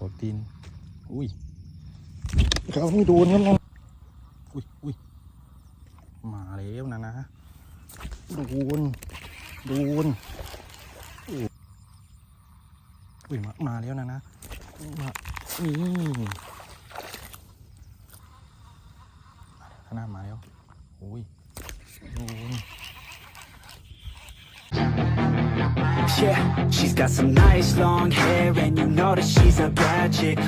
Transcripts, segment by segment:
กดตีน อุ้ยเขาไม่โดนกันนะอุ้ยอุ้ยมาแล้วนะนะโดนโดนอุ้ยอุ้ยมามาแล้วนะนะมานี่ข้างหน้ามาแล้วอุ้ย Yeah, she's got some nice long hair, and you know that she's a bad chick.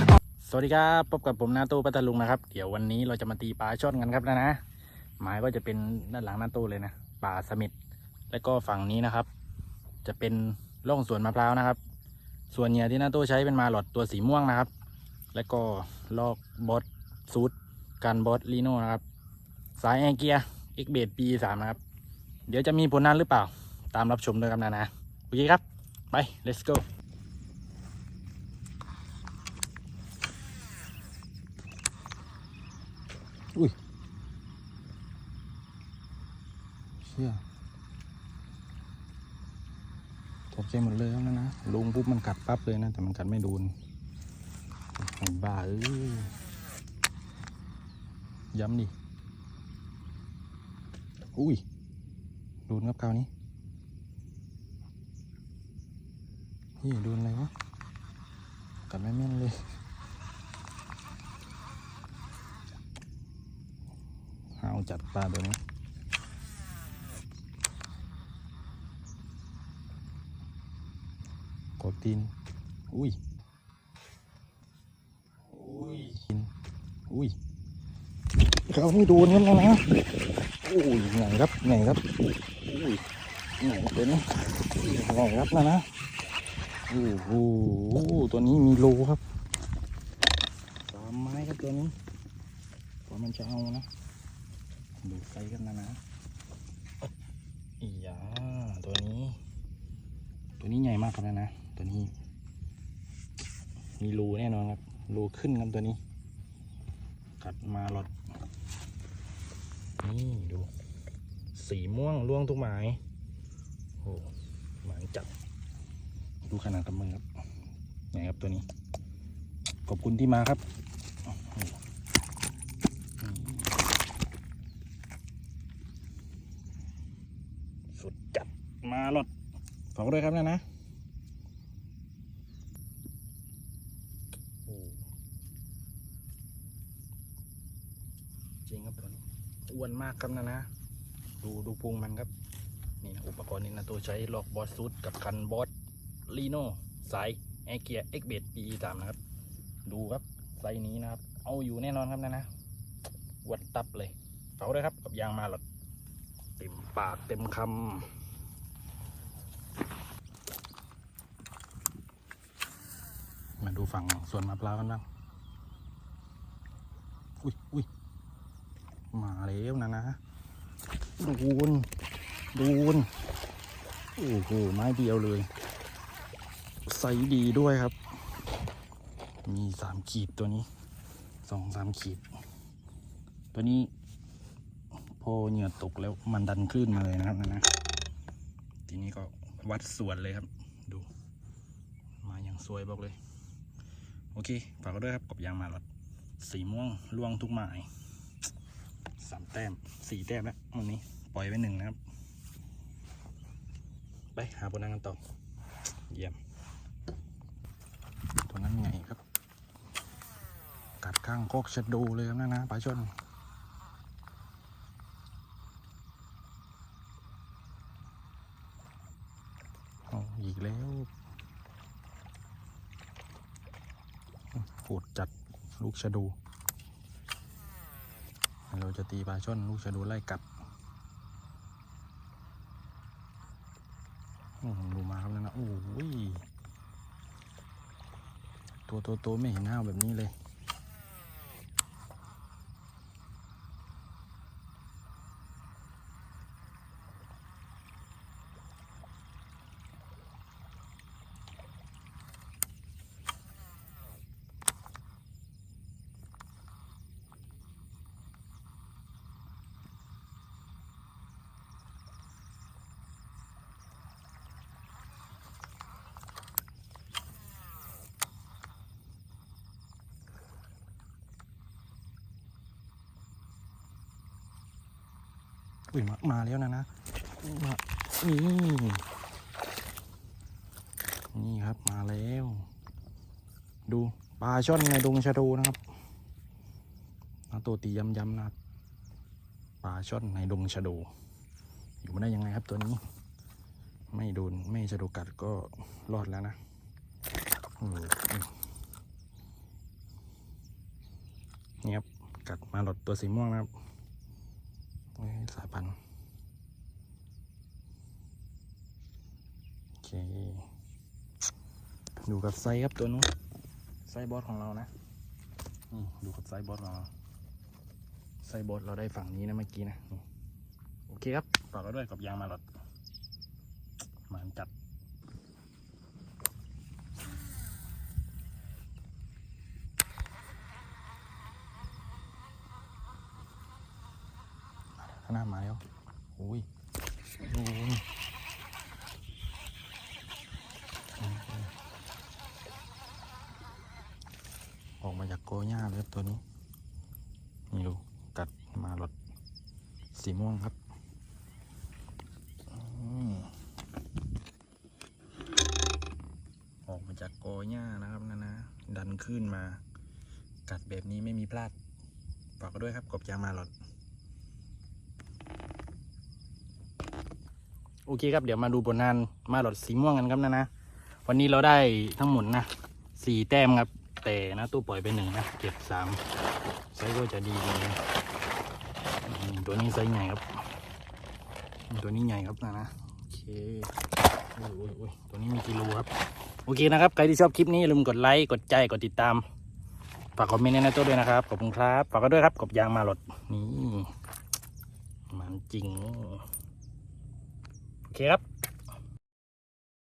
สวัสดีครับพบกับผมนาตู้ปัตตลุงนะครับ เดี๋ยววันนี้เราจะมาตีปลาช่อนกันครับนะนะ หมายก็จะเป็นด้านหลังนาตู้เลยนะป่าสมิธแล้วก็ฝั่งนี้นะครับ จะเป็นร่องสวนมะพร้าวนะครับ ส่วนเหยื่อที่นาตู้ใช้เป็นมาหลอดตัวสีม่วงนะครับ แล้วก็ลอกบอสซูดการบอสลีโน่นะครับ สายแอร์เกียร์เอ็กเบดปีสามนะครับ เดี๋ยวจะมีผลนั้นหรือเปล่า ตามรับชมด้วยครับนะนะ อเคครับ ไป let's go อุ้ยเชี่ยตกใจหมดเลยแล้วนะลงปุ๊บมันกัดปั๊บเลยนะ แต่มันกัดไม่โดนบ้าเอ้ยย้ำดิอุ้ยโดนครับคราวนี้ นี่โดนอะไรวะกัดไม่แม่นเลยหาวจัดปลาตัวนี้กดตีน อุ้ย อุ้ยกินอุ้ยเขาไม่โดนกันแล้วนะอุ้ยไงครับไงครับอุ้ยไงตัวนี้ไงครับนะนะ โอ้โหตัวนี้มีโลครับสามไม้ครับตัวนี้กว่ามันจะเอานะดูไซส์กันนะนะอีหยาตัวนี้ ตัวนี้ใหญ่มากครับนะนะตัวนี้ มีรูแน่นอนครับรูขึ้นครับตัวนี้ กัดมาหลอดนี่ดู สีม่วงล่วงทุกหมายโอ้หมายจับ ดูขนาดกับมือครับใหญ่ครับตัวนี้ ขอบคุณที่มาครับ สุดจัดมาหลดฝากด้วยครับนะนะจริงครับตัวนี้อ้วนมากครับนะนะ ดูดูพุงมันครับ นี่นะอุปกรณ์นี่นะตัวใช้ลอกบอสซูดกับคันบอส ลีโน่สายแอเกียเอ็กเบดปีสามนะครับ ดูครับไซนี้นะครับ เอาอยู่แน่นอนครับนะนะวัดตับเลยฝากด้วยครับกับยางมาหลอดเต็มปากเต็มคำมาดูฝั่งส่วนมะพร้าวกันบ้าง อุ้ยอุ้ยมาแล้วนะนะโดนโดนโอ้โหไม้เดียวเลย ไซส์ดีด้วยครับ มีสามขีดตัวนี้สองสามขีด ตัวนี้ พอเหงื่อตกแล้วมันดันคลื่นมาเลยนะครับนะนะทีนี้ก็วัดส่วนเลยครับ ดู มาอย่างสวยบอกเลย โอเคฝากด้วยครับกบยางมาหลอดสีม่วงล่วงทุกหมายสามแต้มสี่แต้มแล้ววันนี้ปล่อยไว้หนึ่งนะครับ ไปหาผลงานกันต่อ เยี่ยม ตัวนั้นไงครับ กัดข้างโคกชะดูเลยครับนะนะปลาช่อนเอาอีกแล้วโหดจัดลูกชะดู เราจะตีปลาช่อนลูกชะดูไล่กัดโอ้โหดูมาครับนะนะโอ้ย ตัวโตๆไม่เห็นห้าวแบบนี้เลย อุ้ยมามาแล้วนะนะมานี่นี่ครับมาแล้ว ดูปลาช่อนในดงชะโดนะครับเอาตัวตียำๆนะปลาช่อนในดงชะโด อยู่มาได้ยังไงครับตัวนี้ ไม่โดนไม่ชะโดกัดก็รอดแล้วนะนี่ครับกัดมาหลดตัวสีม่วงนะครับ เอ้ยสายพันธุ์โอเคดูกับไซครับตัวนู้นไซบอสของเรานะนี่ดูกับไซบอสของเราไซบอสเราได้ฝั่งนี้นะเมื่อกี้นะโอเคครับฝากไว้ด้วยกับยางมาหลดมานจัดางหน้ามาแล้วโอ้ยโอ้ยออกมาจากโกหญ้าเลยครับตัวนี้นี่ดูกัดมาหลดสีม่วงครับออกมาจากโกหญ้านะครับนะนะดันขึ้นมา กัดแบบนี้ไม่มีพลาดฝากด้วยครับกบยางมาหลด โอเคครับเดี๋ยวมาดูผลงานมาหลอดสีม่วงกันครับนะนะวันนี้เราได้ทั้งหมดนะสี่แต้มครับ แต่นะตู้ปล่อยไปหนึ่งนะเก็บสามไซก็จะดีเลยตัวนี้ไซใหญ่ครับ ตัวนี้ใหญ่ครับนะนะโอเคโอ้ยโอ้ยโอ้ยตัวนี้มีกิโลครับ โอเคนะครับ ใครที่ชอบคลิปนี้อย่าลืมกดไลค์กดใจกดติดตามฝากคอมเมนต์ในหน้าตัวด้วยนะครับขอบคุณครับฝากกันด้วยครับกบยางมาหลดนี่มันจริง โอเคครับ